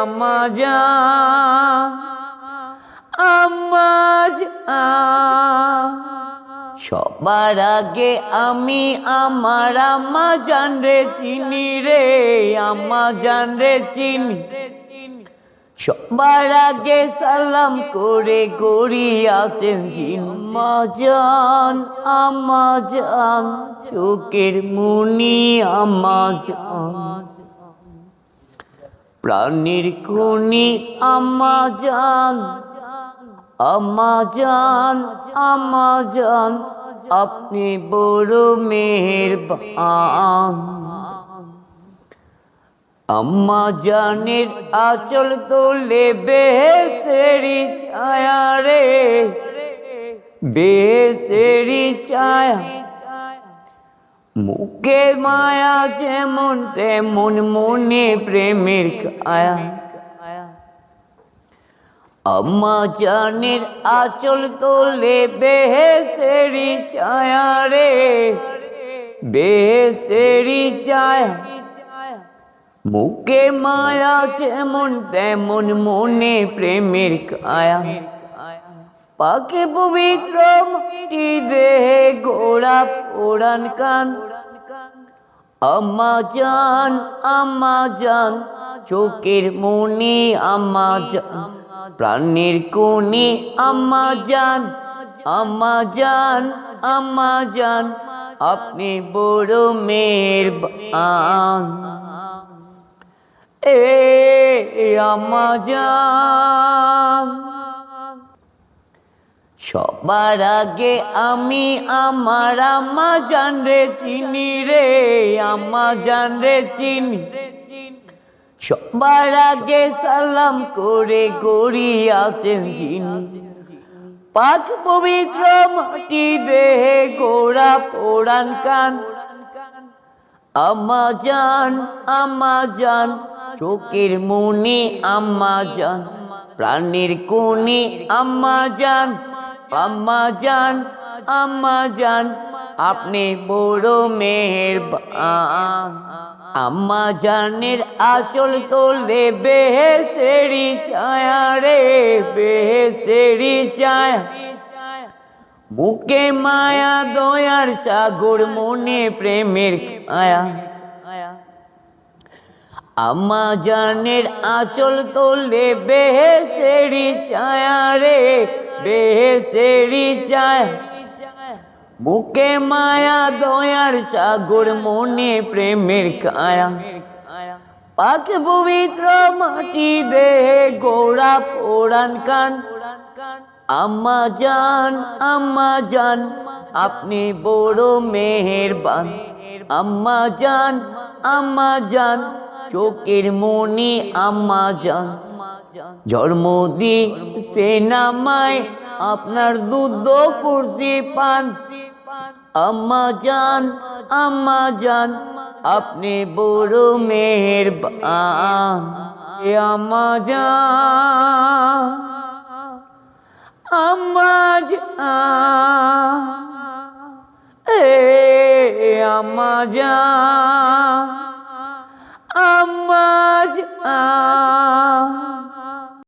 আমা আমা সবার আগে আমি আমার আম্মা জান রে চিনি রে, আম্মা জান রে চিনি। সবার আগে সালাম করে গড়ি আছেন জিম্মা জান জান, চোখের মুনি আম্মা জান। প্রাণীর খুনি আম্মা জান আম্মা জান আম্মা জান আপনি বড় মেহেরবান। আম্মা জানের আচল তোলে বেহেস্তেরি ছায়া রে বেহেস্তেরি ছায়া মুখে মায়া যেমন তেমন মনে প্রেমের কায়া আম্মা জানের আচল তোলে বেহেস্তেরি ছায়া রে বেহেস্তেরি ছায়া মুখে মায়া যেমন তেমন মনে প্রেমের কায়া পাকে পবিত্র মাটি দেহে গোড়া পোড়ান কান। আম্মা জান আম্মা জান, চোখের মনি আম্মা জান, প্রাণের কোণে আম্মা জান আম্মা জান আম্মা জান, আপনি বড় মেহেরবান। এ আম্মা জান। সবার আগে আমি আমার আম্মা জান রে চিনি রে, আম্মা জান রে চিনি। সবার আগে সালাম করে গড়ি আছেন যিনি। পাক পবিত্র মাটি দেহে গোড়া পোড়ান কান। আম্মা জান আম্মা জান, চোখের মুনি আম্মা জান, প্রাণীর কোণে আম্মা জান। আম্মা জান আম্মা জান, আপনি বড় মেহেরবান। আম্মা জানের আচল তোলে বেহেসেরি ছায়া রে বেহে বেহেসেরি ছায়া। বুকে মায়া, দয়ার সাগর মনে প্রেমের কায়া আম্মা জানের আচল তোলে বেহেসেরি ছায়া রে বেহেসেরি ছায়া বুকে মায়া দয়ার সাগর মনে প্রেমের কায়া পাক পবিত্র মাটি দেহে গোড়া পোড়ান কান আম্মা জান আম্মা জান আপনি বড় মেহেরবান আম্মা জান আম্মা জান চোখের মনি আম্মা জান জন্ম দি সে নামায় আপনার দুধ কুর্সি পান। আম্মা জান আম্মা জান, আপনি বড় মেহেরবান। এ আম্মা জান আম্মা জান, এ আম্মা